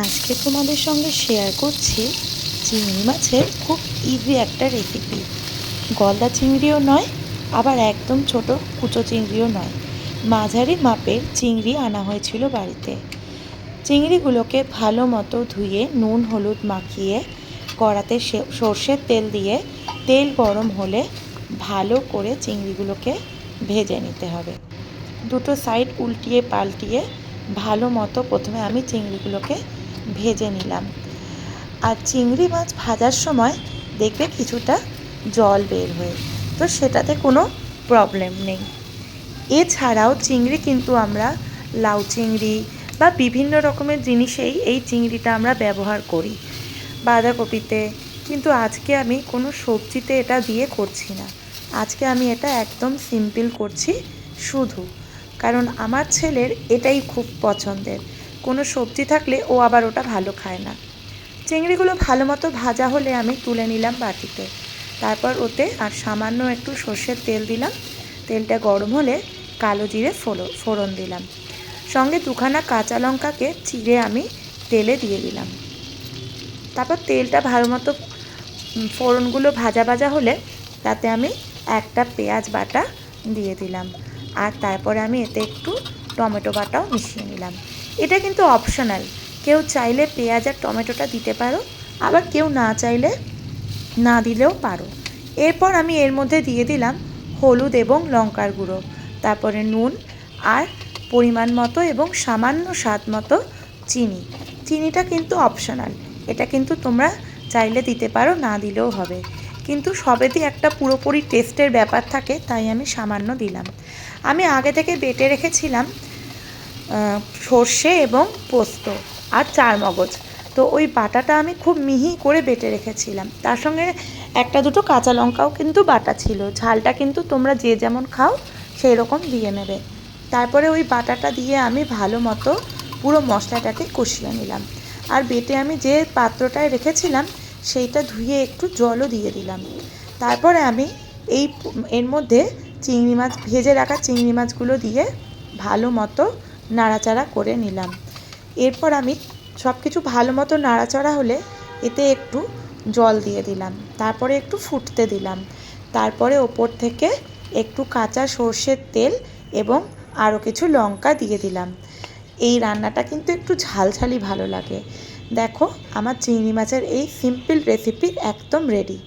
আজকে তোমাদের সঙ্গে শেয়ার করছি চিংড়ি মাছের খুব ইজি একটা রেসিপি গলদা চিংড়িও নয়, আবার একদম ছোট কুচো চিংড়িও নয়। মাঝারি মাপের চিংড়ি আনা হয়েছিল বাড়িতে। চিংড়িগুলোকে ভালো মতো ধুয়ে নুন, হলুদ মাখিয়ে কড়াতে সর্ষের তেল দিয়ে তেল গরম হলে ভালো করে চিংড়িগুলোকে ভেজে নিতে হবে। দুটো সাইড উল্টিয়ে পাল্টিয়ে ভালো মতো প্রথমে আমি চিংড়িগুলোকে ভেজে নিলাম। আর চিংড়ি মাছ ভাজার সময় দেখবে কিছুটা জল বের হয়ে, তো সেটাতে কোনো প্রবলেম নেই। এছাড়াও চিংড়ি কিন্তু আমরা লাউ চিংড়ি বা বিভিন্ন রকমের জিনিসেই এই চিংড়িটা আমরা ব্যবহার করি। বাঁধাকপিতে, কিন্তু আজকে আমি কোনো সবজিতে এটা দিয়ে করছি না। আজকে আমি এটা একদম সিম্পল করছি শুধু। কারণ আমার ছেলের এটাই খুব পছন্দের। কোনো সবজি থাকলে ও আবার ওটা ভালো খায় না। চিংড়িগুলো ভালো মতো ভাজা হলে আমি তুলে নিলাম বাটিতে। তারপর ওতে আর সামান্য একটু সর্ষের তেল দিলাম। তেলটা গরম হলে কালো জিরে ফোড়ন ফোড়ন দিলাম। সঙ্গে দুখানা কাঁচা লঙ্কাকে চিড়ে আমি তেলে দিয়ে দিলাম। তারপর তেলটা ভালো মতো ফোড়নগুলো ভাজা ভাজা হলে তাতে আমি একটা পেঁয়াজ বাটা দিয়ে দিলাম। আর তারপরে আমি এতে একটু টমেটো বাটাও মিশিয়ে নিলাম। এটা কিন্তু অপশনাল কেউ চাইলে পেঁয়াজ আর টমেটোটা দিতে পারো, আবার কেউ না চাইলে না দিলেও পারো। এরপর আমি এর মধ্যে দিয়ে দিলাম হলুদ এবং লঙ্কার গুঁড়ো, তারপরে নুন আর পরিমাণ মতো এবং সামান্য স্বাদ মতো চিনি। চিনিটা কিন্তু অপশনাল এটা কিন্তু তোমরা চাইলে দিতে পারো, না দিলেও হবে। কিন্তু সবেতে একটা পুরোপুরি টেস্টের ব্যাপার থাকে, তাই আমি সামান্য দিলাম। আমি আগে থেকে বেটে রেখেছিলাম সর্ষে এবং পোস্ত আর চার মগজ। তো ওই বাটাটা আমি খুব মিহি করে বেটে রেখেছিলাম। তার সঙ্গে একটা দুটো কাঁচা লঙ্কাও কিন্তু বাটা ছিল। ঝালটা কিন্তু তোমরা যে যেমন খাও সেই রকম দিয়ে নেবে। তারপরে ওই বাটাটা দিয়ে আমি ভালো মতো পুরো মশলাটাকে কষিয়ে নিলাম। আর বেটে আমি যে পাত্রটায় রেখেছিলাম, সেইটা ধুয়ে একটু জলও দিয়ে দিলাম। তারপরে আমি এই এর মধ্যে চিংড়ি মাছ, ভেজে রাখা চিংড়ি মাছগুলো দিয়ে ভালো মতো নাড়াচাড়া করে নিলাম। এরপর আমি সব কিছু ভালো মতো নাড়াচাড়া হলে এতে একটু জল দিয়ে দিলাম, তারপরে একটু ফুটতে দিলাম। তারপরে ওপর থেকে একটু কাঁচা সর্ষের তেল এবং আরও কিছু লঙ্কা দিয়ে দিলাম। এই রান্নাটা কিন্তু একটু ঝালঝালি ভালো লাগে। দেখো, আমার চিংড়ি মাছের এই সিম্পল রেসিপি একদম রেডি